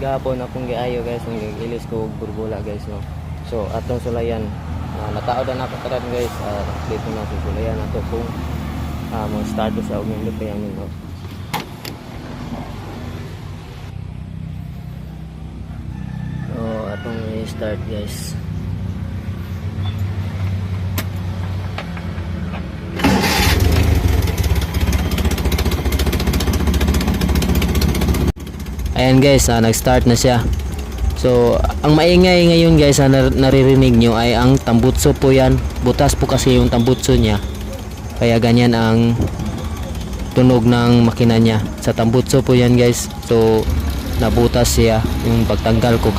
gihapon akong giayo guys kung ilis ko og burbula guys no. So atong sulayan uh, natao na nako karon guys uh, dito na sa sulayan ato kung uh, mo start sa og kay amin no. So atong i-start guys. Ayan guys, ah, nag-start na siya. So, ang maingay ngayon guys na nar- naririnig nyo ay ang tambutso po yan. Butas po kasi yung tambutso niya. Kaya ganyan ang tunog ng makina niya. Sa tambutso po yan guys. So, nabutas siya yung pagtanggal ko